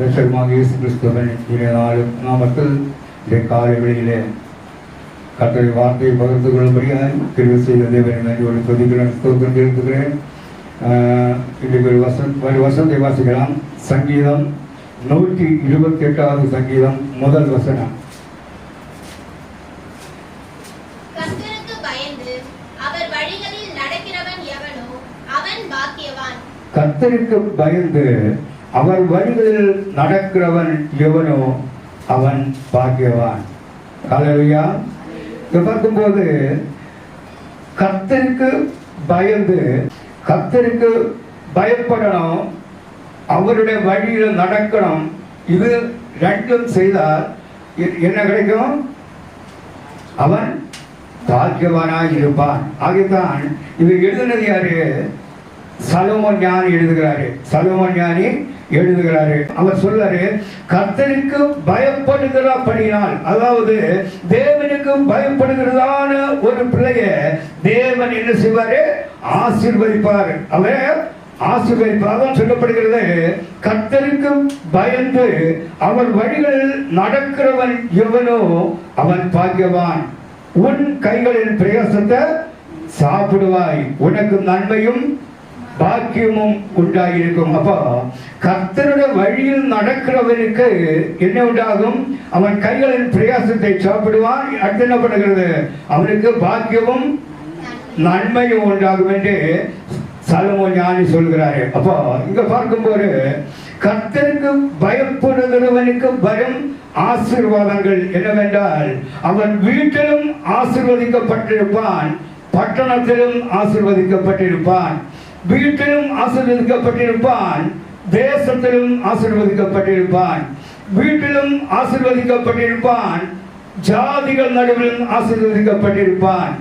ரசகமாக இயேசு கிறிஸ்துவன் இனிய நாளும் நாமத்தில் இந்த காலை வேளையிலே கத்தரை வார்த்தையை பகிர்ந்து கொள்ளும்படியாக தெரிவு செய்த தேவனை நன்றியோடு துதிக்கிறேன் ஸ்தோத்திரம் ஆஹ் இன்றைக்கு ஒரு வசன் ஒரு வசனத்தை வாசிக்கலாம். சங்கீதம் நூற்றி இருபத்தி எட்டாவது சங்கீதம் முதல் வசனம். கர்த்தருக்கு பயந்து அவர் வழிகளில் நடக்கிறவன் எவனோ அவன் பாக்கியவான். கர்த்தருக்கு பார்க்கும்போது கத்தருக்கு பயந்து கத்தருக்கு பயப்படணும் அவருடைய வழியில் நடக்கணும். இது ரெண்டும் செய்தால் என்ன கிடைக்கும்? அவன் பாக்கியவானாக இருப்பான். ஆகியதான் இது எழுதினது யாரு? சலோமன் ஞானி எழுதுகிறாரு. சலோமன் ஞானி எழுதுகிறாரு. அவர் சொல்றாரு கர்த்தருக்கு பயப்படுகிறபடினால் அதாவது தேவனுக்கும் பயப்படுகிறதான ஒரு பிள்ளைய தேவன் என்ன செய்வாரு? ஆசீர்வதிப்பார். அவர் ஆசீர்வதிப்பாக சொல்லப்படுகிறது கர்த்தருக்கும் பயந்து அவர் வழிகளில் நடக்கிறவன் எவனோ அவன் பாக்கியவான். உன் கைகளின் பிரயாசத்தை சாப்பிடுவாய். உனக்கு நன்மையும் பாக்கியமும் உண்டாயிருக்கும். அப்போ கர்த்தருடைய வழியில் நடக்கிறவனுக்கு என்ன உண்டாகும்? அவன் கைகளின் பிரயாசத்தை சாப்பிடுவான். அடுத்து என்ன பண்ணுகிறது? அவனுக்கு பாக்கியமும் நன்மையும் உண்டாகும் என்று சலமோ ஞானி சொல்கிறாரு. அப்போ இங்க பார்க்கும்போது கர்த்தருக்கு பயப்படுகிறவனுக்கு பயம் ஆசீர்வாதங்கள் என்னவென்றால் அவன் வீட்டிலும் ஆசிர்வதிக்கப்பட்டிருப்பான் பட்டணத்திலும் ஆசிர்வதிக்கப்பட்டிருப்பான். வீட்டிலும் ஆசிர்வதிக்கப்பட்டிருப்பான் தேசத்திலும் ஆசிர்வதிக்கப்பட்டிருப்பான் வீட்டிலும் ஆசிர்வதிக்கப்பட்டிருப்பான் ஜாதிகள் நடுவிலும் ஆசிர்வதிக்கப்பட்டிருப்பான்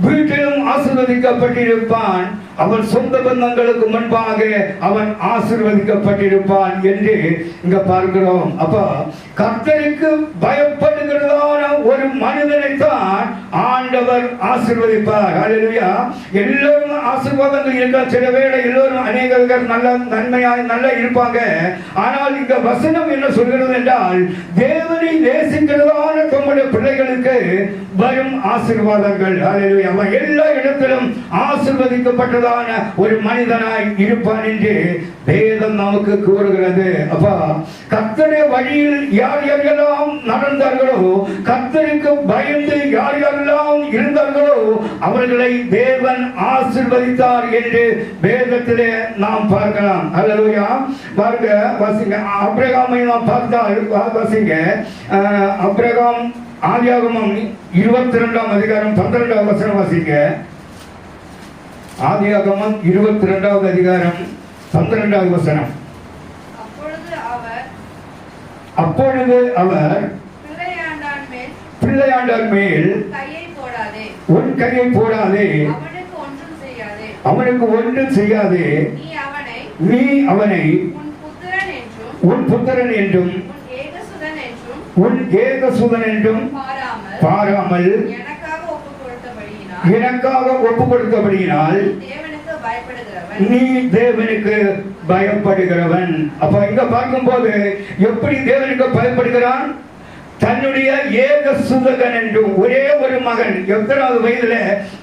வீட்டிலும் ஆசிர்வதிக்கப்பட்டிருப்பான் அவன் சொந்த பந்தங்களுக்கு முன்பாக அவன் ஆசிர்வதிக்கப்பட்டிருப்பான் என்று இங்க பார்க்கிறோம். அப்ப கர்த்தருக்கு பயப்படுகிறதான ஒரு மனிதனை தான் ஆண்டவர் ஆசிர்வதிப்பார். ஹalleluya. எல்லோரும் ஆசீர்வாதங்கள் இருக்க சில வேளை எல்லோரும் அநேகர்கள் நல்ல நன்மையாய் நல்லா இருப்பாங்க. ஆனால் இந்த வசனம் என்ன சொல்கிறது என்றால் தேவனை நேசிக்கிறதான தம்முடைய பிள்ளைகளுக்கு வரும் ஆசிர்வாதங்கள். ஹalleluya. அவன் எல்லா இடத்திலும் ஆசிர்வதிக்கப்பட்டதான ஒரு மனிதனாய் இருப்பான் என்று வேதம் நமக்கு கூறுகிறது. அப்பா கர்த்தருடைய வழியில் யார் யாரெல்லாம் நடந்தார்களோ கத்தருக்கு பயந்து யார் யாரெல்லாம் இருந்தார்களோ அவர்களை தேவன் ஆசிர்வதித்தார் என்று வேதத்திலே நாம் பார்க்கலாம். அல்லா பாருங்க வசிங்க. அப்ரகாமை நாம் பார்த்தால் வசிங்க. அப்ரகாம் ஆதியாகமம் இருபத்தி ரெண்டாம் அதிகாரம் பன்னிரெண்டாம் வசனம் வாசிங்க. ஆதியாகமம் இருபத்தி ரெண்டாவது அதிகாரம் பன்னிரெண்டாவது வசனம். அப்பொழுது அவர் பிள்ளையாண்டான் மேல் பிள்ளையாண்டர் மேல் உன் கையை போடாதே. அவனுக்கு ஒன்றும் செய்யாதே. நீ அவனை உன் புத்திரன் என்றும் உன் ஏகசுதன் என்றும் பாராமல் பாராமல் எனக்காக ஒப்பு கொடுத்தபடியினால் தேவனுக்கு நீ தேவனுக்கு பயப்படுகிறவன். அப்ப இங்க பார்க்கும்போது எப்படி தேவனுக்கு பயப்படுகிறான்? தன்னுடைய ஏக சுதகன் என்றும் ஒரே ஒரு மகன் எத்தனாவது வயதிலே?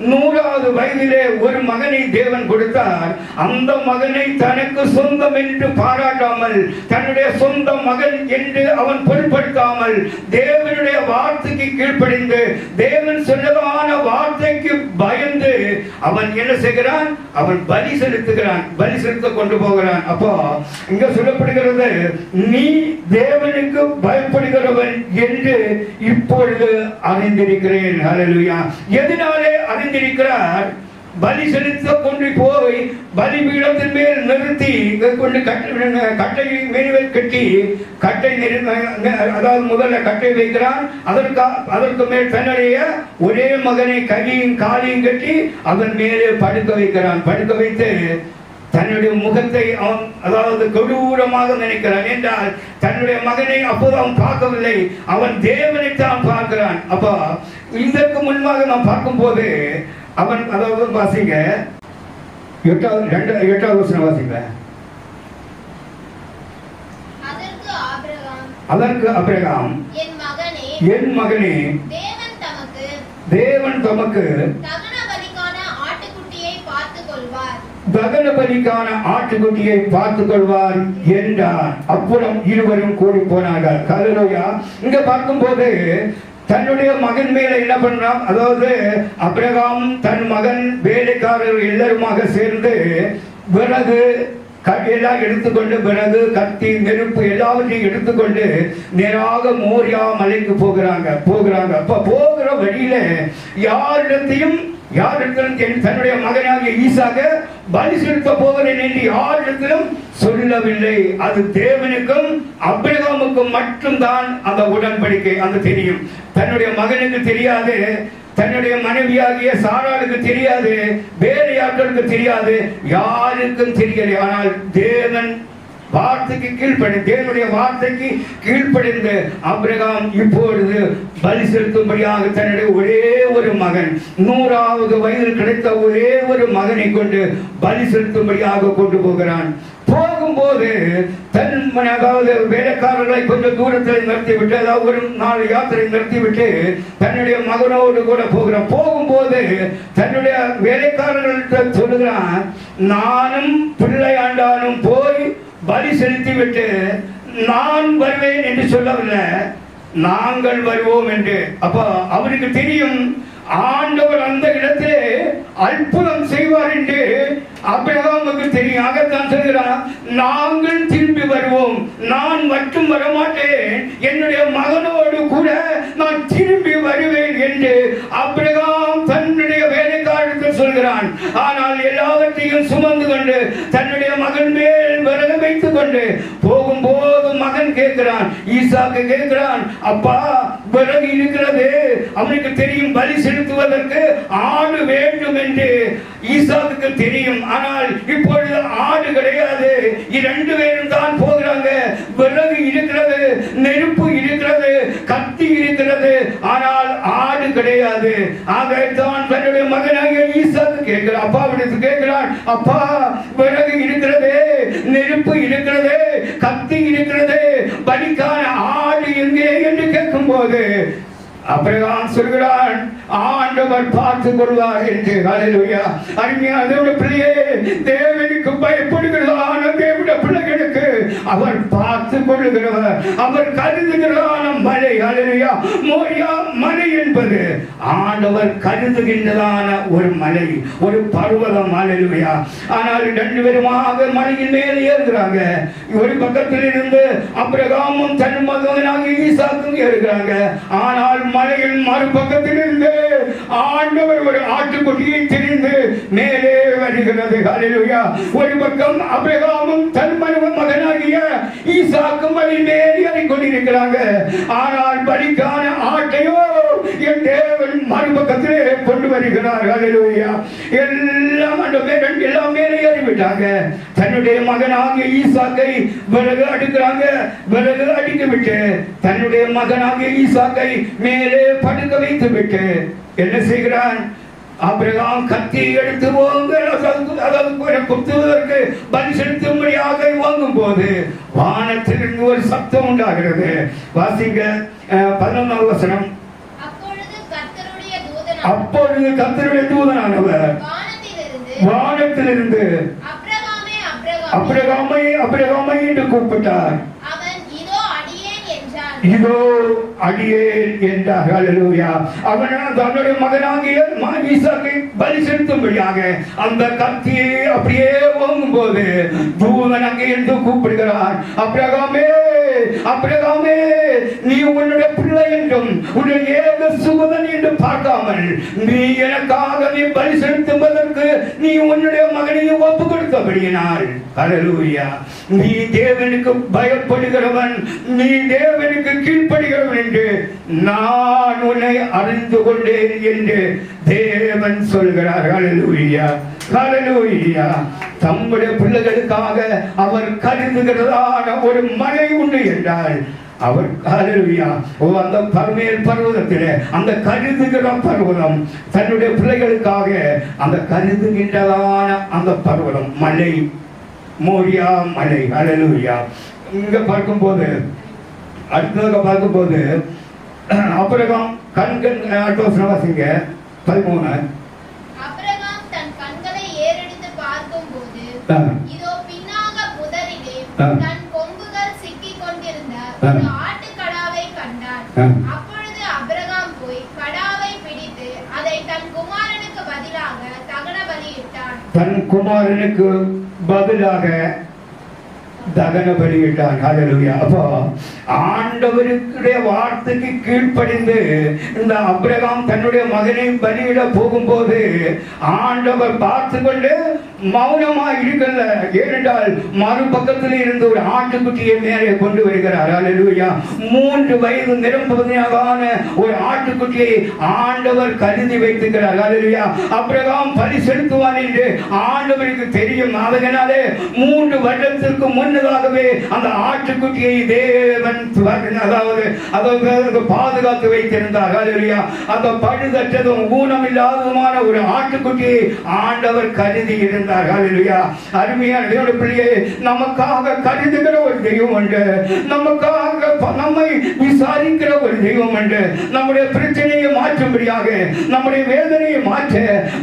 நூறாவது வயதிலே ஒரு மகனை தேவன் கொடுத்தார். அந்த மகனை தனக்கு சொந்தம் என்று பாராட்டாமல் தன்னுடைய சொந்த மகன் என்று அவன் பொருட்படுத்தாமல் தேவனுடைய வார்த்தைக்கு கீழ்ப்படிந்து தேவன் சொன்னதான வார்த்தைக்கு பயந்து அவன் என்ன செய்கிறான்? அவன் பலி செலுத்துகிறான் பலி செலுத்த கொண்டு போகிறான். அப்போ இங்க சொல்லப்படுகிறது நீ தேவனுக்கு பயப்படுகிறவன் என்று இப்பொழுது அறிந்திருக்கிறேன். எதனாலே அறிந்திருக்கிறார்? பலி செலுத்த கொண்டு போய் பலிபீடத்தின் மேல் நிறுத்தி கொண்டு கட்டை மேல் கட்டி கட்டை அதாவது முதல்ல கட்டை வைக்கிறான் அதற்கு அதற்கு மேல் தன்னுடைய ஒரே மகனை கையையும் காலையும் கட்டி அதன் மேலே படுக்க வைக்கிறான். படுக்க வைத்து தன்னுடைய முகத்தை அவன் அதாவது கொடூரமாக நினைக்கிறான். என்றால் தன்னுடைய மகனை அப்போது அவன் பார்க்கவில்லை. அவன் தேவனை தான் பார்க்கிறான். அப்ப இதற்கு முன்பாக நாம் பார்க்கும்போது அவன் அதாவது வாசிங்க. எட்டாவது ரெண்டு எட்டாவது வசனம் வாசிங்க. அதற்கு அபிரகாம் என் மகனே என் மகனே தேவன் தமக்கு தேவன் தமக்கு தகன பலிக்கான ஆட்டுக்குட்டியை பார்த்துக் கொள்வார் பலிக்கான ஆட்டுக்குட்டியை பார்த்துக் கொள்வார் என்றார். அப்புறம் இருவரும் கூடி போனார்கள் கலலோயா இங்க பார்க்கும்போது தன்னுடைய மகன் மேல என்ன பண்றான்? அதாவது அப்ரகாம் தன் மகன் வேலைக்காரர்கள் எல்லாருமாக சேர்ந்து விறகு க- எல்லாம் எடுத்துக்கொண்டு பிறகு கத்தி நெருப்பு எல்லாவற்றையும் எடுத்துக்கொண்டு நேராக மோரியா மலைக்கு போகிறாங்க. போகிறாங்க. அப்ப போகிற வழியில யாரிடத்தையும் யாரிடத்திலும் என் தன்னுடைய மகனாகிய ஈசாக பலி செலுத்த போகிறேன் என்று யாரிடத்திலும் சொல்லவில்லை. அது தேவனுக்கும் அபிரகாமுக்கும் மட்டும்தான் அந்த உடன்படிக்கை அந்த தெரியும். தன்னுடைய மகனுக்கு தெரியாது தன்னுடைய மனைவியாகிய சாராளுக்கு தெரியாது வேறு யார்களுக்கு தெரியாது யாருக்கும் தெரியலை. ஆனால் தேவன் வார்த்தைக்கு கீழ்ப்படி தேவனுடைய வார்த்தைக்கு கீழ்ப்படிந்து அப்ரகாம் இப்பொழுது பலி செலுத்தும்படியாக தன்னுடைய ஒரே ஒரு மகன் நூறாவது வயதில் கிடைத்த ஒரே ஒரு மகனை கொண்டு பலி செலுத்தும்படியாக கொண்டு போகிறான். போகும்போது தன் அதாவது வேலைக்காரர்களை கொஞ்சம் தூரத்தில் நிறுத்திவிட்டு அதாவது ஒரு நாலு யாத்திரை நிறுத்திவிட்டு தன்னுடைய மகனோடு கூட போகிறான். போகும்போது தன்னுடைய வேலைக்காரர்கள்ட்ட சொல்லுகிறான் நானும் பிள்ளையாண்டானும் போய் பலி செலுத்திவிட்டு நான் வருவேன் என்று சொல்லவில்லை. நாங்கள் வருவோம் என்று. அப்போ அவருக்கு தெரியும் ஆண்டவர் அந்த இடத்திலே அற்புதம் செய்வார் என்று அபிரகாமுக்கு தெரியும். ஆகத்தான் சொல்கிறார் நாங்கள் திரும்பி வருவோம். நான் மட்டும் வரமாட்டேன். என்னுடைய மகனோடு கூட நான் திரு கொண்டு போகும்போது மகன் கேட்கிறான் ஈசாக்கு கேட்கிறான் அப்பா விறகு இருக்கிறது. அவனுக்கு தெரியும் பலி செலுத்துவதற்கு ஆடு வேண்டும் என்று. ஈசாக்கு தெரியும். ஆனால் இப்பொழுது ஆடு கிடையாது. இரண்டு பேரும் தான் போகிறாங்க. விறகு இருக்கிறது நெருப்பு இருக்கிறது கத்தி இருக்கிறது. ஆனால் ஆடு கிடையாது. ஆகத்தான் தன்னுடைய மகனாக ஈசாக்கு கேட்கிறான். அப்பா விடுத்து கேட்கிறான் அப்பா விறகு இருக்கிறது நெருப்பு இருக்கிறது கத்தி இருக்கிறது பலிக்கான ஆடு எங்கே என்று கேட்கும்போது அப்படிதான் சொல்கிறான். ஆண்டவர் பார்த்து கொள்வார் என்று. ஹalleluya. அருமையா அதோட பிள்ளையே தேவனுக்கு பயப்படுகிறதான தேவனுடைய பிள்ளைகளுக்கு அவர் பார்த்து கொள்ளுகிறவர் அவர் கருதுகிறதான மழை ஹalleluya மோரியா மலை என்பது ஆண்டவர் கருதுகின்றதான ஒரு மலை ஒரு பருவதம் ஹalleluya ஆனால் ரெண்டு பேருமாக மலையின் மேலே ஏறுகிறாங்க. ஒரு பக்கத்தில் இருந்து அப்ரகாமும் தன் மகனாக ஈசாக்கும் ஏறுகிறாங்க. ஆனால் மலையின் மறுபக்கத்தில் இருந்து ஆண்டவர் ஒரு ஆட்டுக்குட்டியை தெரிந்து மேலே வருகிறது. ஹalleluya ஒரு பக்கம் அப்ரகாமும் தன் மரும மகனாகிய ஈசாக்கும் வழி மேலே கொண்டிருக்கிறாங்க ஆனால் பலிக்கான ஆட்டையோ என் தேவன் மறுபக்கத்திலே கொண்டு வருகிறார்கள் எல்லாம் அந்த மேல் எல்லாம் மேலே ஏறிவிட்டாங்க. தன்னுடைய மகனாகிய ஈசாக்கை விறகு அடுக்கிறாங்க. விறகு அடித்து விட்டு தன்னுடைய மகனாகிய ஈசாக்கை மேலே படுக்க வைத்து விட்டு என்ன செய்கிறான்? அபிரகாம் கத்தி எடுத்து அதாவது குத்துவதற்கு பலி செலுத்தும்படியாக வாங்கும் போது வானத்திலிருந்து ஒரு சத்தம் உண்டாகிறது. வாசிங்க அஹ், பதினொன்றாவது வசனம். அப்பொழுது கர்த்தருடைய தூதனானவர் வானத்திலிருந்து அபிரகாமை அபிரகாமை என்று கூப்பிட்டார் அவன் இதோ அடியேன் என்றான் இதோ அடியேன் என்றார். ஹalleluya. அவன் தன்னுடைய மகனாகிய ம- ஈசாக்கை பலி செலுத்தும்படியாக அந்த கத்தியை அப்படியே ஓங்கும் போது தூதன் அங்கே என்று கூப்பிடுகிறார். அபிரகாமே அபிரகாமே நீ உன்னுடைய பிள்ளை என்றும் உன்னுடைய ஏக சுகதன் என்று பார்க்காமல் நீ எனக்காக நீ பலி செலுத்துவதற்கு நீ உன்னுடைய மகனையும் ஒப்பு கொடுத்தபடியினால் ஹalleluya. நீ தேவனுக்கு பயப்படுகிறவன் நீ தேவனுக்கு கீழ்ப்படுகிறவன் என்று நான் உன்னை அறிந்து கொண்டேன் என்று தேவன் சொல்கிறார். ஹalleluya ஹalleluya. தம்முடைய பிள்ளைகளுக்காக அவர் கருதுகிறதான ஒரு மலை உண்டு என்றால் அவர் ஹalleluya ஓ அந்த பர்மேல் பர்வதத்தில் அந்த கருதுகிற பர்வதம் தன்னுடைய பிள்ளைகளுக்காக அந்த கருதுகின்றதான அந்த பர்வதம் மலை மோரியா மலை ஹalleluya. இங்க பார்க்கும்போது அடுத்ததாக பார்க்கும்போது அப்புறம் கண்கண் அடுத்த வசனம் வாசிங்க பதிமூணு அபிரகாம் தன் கண்களை ஏறெடுத்து பார்க்கும்போது ஆ. இதோ பின்னாக புதரிலே. தன் கொம்புகள் சிக்கிக் கொண்டிருந்த. ஒரு ஆட்டுக்கடாவை கண்டான் ஆ. அப்பொழுது அபிரகாம் போய் கடாவை பிடித்து அதை தன் குமாரனுக்கு பதிலாக தகன பலியிட்டான் தன் குமாரனுக்கு பதிலாக தகன பலியிட்டான் ஹalleluya. அப்போ ஆண்டவருடைய வார்த்தைக்கு கீழ்ப்படிந்து இந்த அப்ரகாம் தன்னுடைய மகனை பலியிட போகும்போது ஆண்டவர் பார்த்து கொண்டு மௌனமா இருக்கல ஏனென்றால் மறுபக்கத்தில் இருந்து ஒரு ஆட்டுக்குட்டியை மேலே கொண்டு வருகிறார். அலுவயா மூன்று வயது நிரம்புவதான ஒரு ஆட்டுக்குட்டியை ஆண்டவர் கருதி வைத்திருக்கிறார். அலுவயா அபிரகாம் பலி செலுத்துவார் என்று ஆண்டவருக்கு தெரியும். அதனாலே மூன்று வருடத்திற்கு முன்னதாகவே அந்த ஆட்டுக்குட்டியை தேவன் அதாவது அதாவது பாதுகாத்து வைத்திருந்தார். அலுவயா அந்த பழுதற்றதும் ஊனமில்லாததுமான ஒரு ஆட்டுக்குட்டியை ஆண்டவர் கருதி இருந்தார். ஹalleluya அருமையான தேவனுடைய பிள்ளையே நமக்காக கருதுகிற ஒரு தெய்வம் உண்டு. நமக்காக நம்மை விசாரிக்கிற ஒரு தெய்வம் உண்டு. நம்முடைய பிரச்சனையை மாற்றும்படியாக நம்முடைய வேதனையை மாற்ற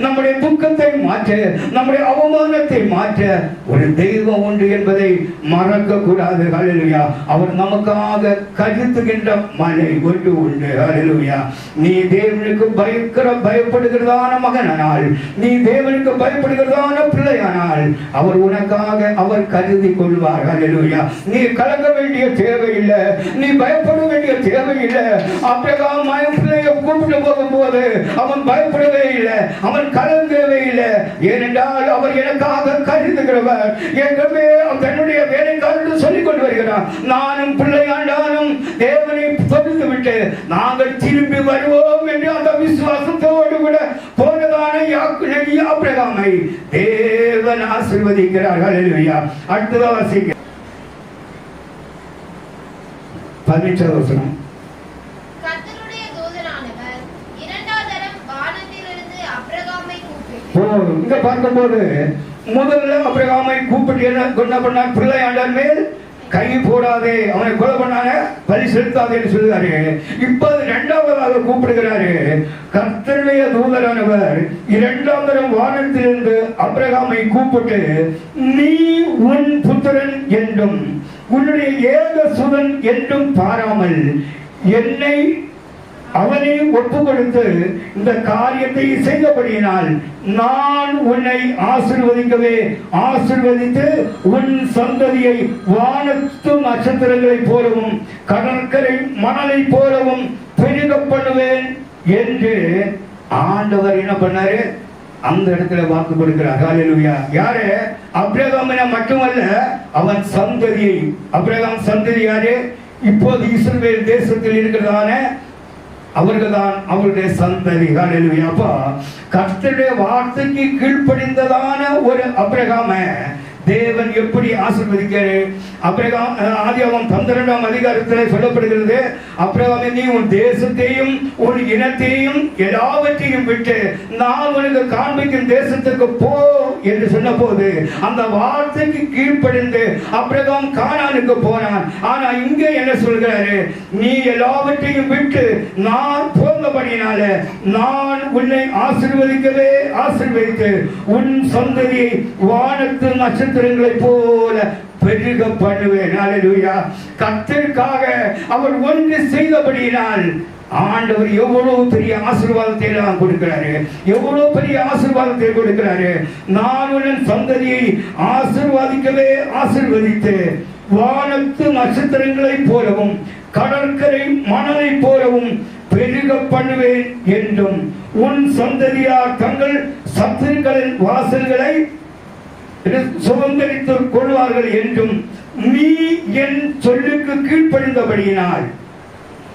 நம்முடைய துக்கத்தை மாற்ற நம்முடைய அவமானத்தை மாற்ற. ஒரு தெய்வம் உண்டு என்பதை மறக்க கூடாது ஹalleluya அவர் நமக்காக கருத்துகின்ற மனை ஒன்று உண்டு ஹalleluya நீ தேவனுக்கு பயக்கிற பயப்படுகிறதான மகனானால் நீ தேவனுக்கு பயப்படுகிறதான பிள்ளையானால் அவர் உனக்காக அவர் கருதி கொள்வார். அலுவயா நீ கலங்க வேண்டிய தேவையில்லை. நீ பயப்பட வேண்டிய தேவையில்லை. அபிரகாம் மயம் பிள்ளையை கூப்பிட்டு போகும்போது அவன் பயப்படவே இல்லை. அவன் கலங்கவே இல்லை. ஏனென்றால் அவர் எனக்காக கருதுகிறவர் எங்கமே தன்னுடைய வேலைக்காரன் சொல்லிக் கொண்டு வருகிறார் நானும் பிள்ளையாண்டான் இரண்டாம் தரம் வானத்திலிருந்து அபிரகாமை கூப்பிட்டு ஓ இங்க பார்க்கும்போது முதல்ல அபிரகாமை கூப்பிட்டு என்ன பண்ணார்? பிள்ளையாண்டான் மேல் கை போடாதே அவனை கொலை பண்ணாங்க பலி செலுத்தாதேன்னு சொல்லுகிறாரு. இப்ப அது இரண்டாவதாக கூப்பிடுகிறாரு கர்த்தருடைய தூதரானவர் இரண்டாம் தரம் வானத்திலிருந்து அப்ரகாமை கூப்பிட்டு நீ உன் புத்திரன் என்றும் உன்னுடைய ஏக சுதன் என்றும் பாராமல் என்னை அவனே ஒப்பு கொடுத்து இந்த காரியத்தை செய்தபடியினால் நான் உன்னை ஆசிர்வதிக்கவே ஆசிர்வதித்து உன் சந்ததியை வானத்து நட்சத்திரங்களைப் போலவும் கடற்கரை மணலைப் போலவும் பெருக பண்ணுவேன் என்று ஆண்டவர் என்ன பண்ணாரு? அந்த இடத்துல வாக்கு கொடுக்கிறார். ஹalleluya. யாரு? அபிரகாமின மட்டுமல்ல அவன் சந்ததியை. அப்ரகாம் சந்ததி யாரு? இப்போது இஸ்ரவேல் தேசத்தில் இருக்கிறதான அவர்கள் தான் அவருடைய சந்ததிகள். ஹalleluya கர்த்தருடைய வார்த்தைக்கு கீழ்ப்படிந்ததான ஒரு அபிரகாம தேவன் எப்படி ஆசீர்வதிக்கிறார்? அபிரகாம் ஆதியாகமம் பன்னிரெண்டாம் அதிகாரத்தில் சொல்லப்படுகிறது அப்புறம் நீ உன் தேசத்தையும் உன் இனத்தையும் எல்லாவற்றையும் விட்டு நான் உனக்கு காண்பிக்கும் தேசத்துக்கு போ என்று சொன்னபோது அந்த வார்த்தைக்கு கீழ்ப்படிந்து அபிரகாம் காணானுக்கு போனான். ஆனா இங்க என்ன சொல்கிறாரு? நீ எல்லாவற்றையும் விட்டு நான் போந்தபடினால நான் உன்னை ஆசீர்வதிக்கவே ஆசிர்வதித்து உன் சந்ததியை வானத்து நட்சத்திரங்களை போல பெருக பண்ணுவேன் கத்திற்காக கர்த்தருக்காக அவர் ஒன்று செய்தபடியினால் ஆண்டவர் எவ்வளவு பெரிய ஆசீர்வாதத்தை எல்லாம் கொடுக்கிறாரு. எவ்வளவு பெரிய ஆசீர்வாதத்தை கொடுக்கிறாரு. நானுடன் சந்ததியை ஆசிர்வாதிக்கவே ஆசிர்வதித்து வானத்து நட்சத்திரங்களைப் போலவும் கடற்கரை மணலைப் போலவும் பெருக பண்ணுவேன் என்றும் உன் சந்ததியார் தங்கள் சத்துருக்களின் வாசல்களை சுதந்திரித்து கொள்வார்கள் என்றும் நீ என் சொல்லுக்கு கீழ்ப்படிந்தபடியினால்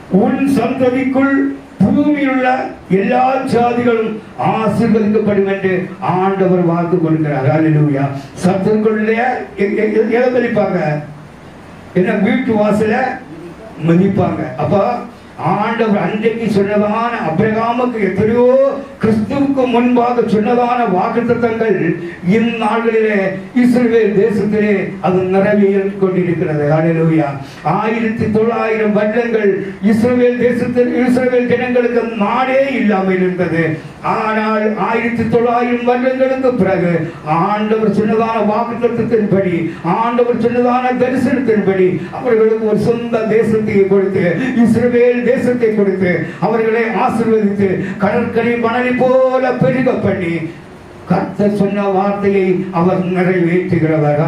உன் சந்ததிக்குள் பூமியில் உள்ள எல்லா ஜாதிகளும் ஆசீர்வதிக்கப்படும் என்று ஆண்டவர் வாழ்ந்து கொள்கிறார். ஹalleluya. சத்துருக்குள்ள எதை மதிப்பாங்க என்ன வீட்டு வாசல மதிப்பாங்க. அப்ப ஆண்டவர் அன்றைக்கு சொன்னதான அபிரகாமுக்கு எத்தனையோ கிறிஸ்துவுக்கு முன்பாக சொன்னதான வாக்குத்தத்தங்கள் இந்நாள்களிலே இஸ்ரேல் தேசத்திலே அது நிறைவேறிக் கொண்டிருக்கிறது. ஹalleluya ஆயிரத்தி தொள்ளாயிரம் வருடங்கள் இஸ்ரேல் தேசத்தில் இஸ்ரேல் ஜனங்களுக்கு நாடே இல்லாமல் இருந்தது. ஆனால் ஆயிரத்தி தொள்ளாயிரம் வருடங்களுக்கு பிறகு ஆண்டவர் சொன்னதான வாக்குத்தத்தின்படி ஆண்டவர் சொன்னதான தரிசனத்தின்படி அவர்களுக்கு ஒரு சொந்த தேசத்தை கொடுத்து இஸ்ரேல் தேசத்தை கொடுத்து அவர்களை ஆசிர்வதித்து கடற்கரை மணலை போல பெருக பண்ணி கர்த்தர் சொன்ன வார்த்தையை அவர் நிறைவேற்றுகிறவர்.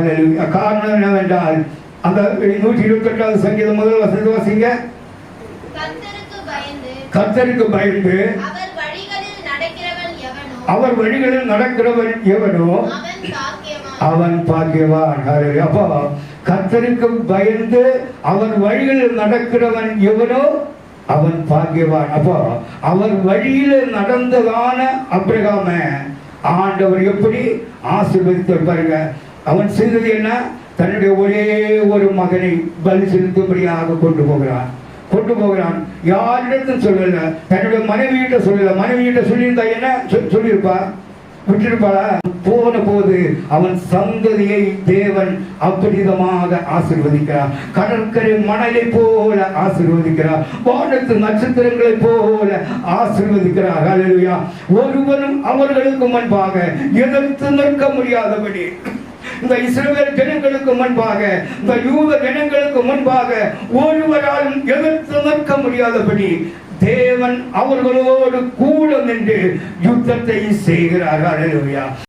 காரணம் என்னவென்றால் அந்த நூற்றி இருபத்தி எட்டாவது சங்கீதம் முதல் வசதி வாசிங்க. கர்த்தருக்கு பயந்து அவர் வழிகளில் நடக்கிறவன் எவனோ? அவன் பாக்கியவான். அப்போ கர்த்தருக்கு பயந்து அவர் வழிகளில் நடக்கிறவன் எவனோ? அவன் பாக்கியவான். அப்போ அவர் வழியில் நடந்ததான அப்ரகாம ஆண்டவர் எப்படி ஆசீர்வதித்து பாருங்க. அவன் செய்தது என்ன? தன்னுடைய ஒரே ஒரு மகனை பலி செலுத்தும்படியாக கொண்டு போகிறான். கொண்டு போகிறான். யாரிடத்தும் சொல்லல. தன்னுடைய மனைவியிட்ட சொல்லல. மனைவியிட்ட சொல்லியிருந்தா என்ன? சொ- சொல்லியிருப்பா? விட்டிருப்பாளா? போன போது அவன் சந்ததியை தேவன் அபரிதமாக ஆசிர்வதிக்கிறார். கடற்கரை மணலை போல ஆசிர்வதிக்கிறார். வானத்து நட்சத்திரங்களை போல ஆசிர்வதிக்கிறார். ஹalleluya. ஒருவனும் அவர்களுக்கு முன்பாக எதிர்த்து நிற்க முடியாதபடி இந்த இஸ்ரவேல் ஜனங்களுக்கு முன்பாக இந்த யூத ஜனங்களுக்கு முன்பாக ஒருவராலும் எதிர்த்து நிற்க முடியாதபடி தேவன் அவர்களோடு கூட நின்று யுத்தத்தை செய்கிறார். ஹalleluya.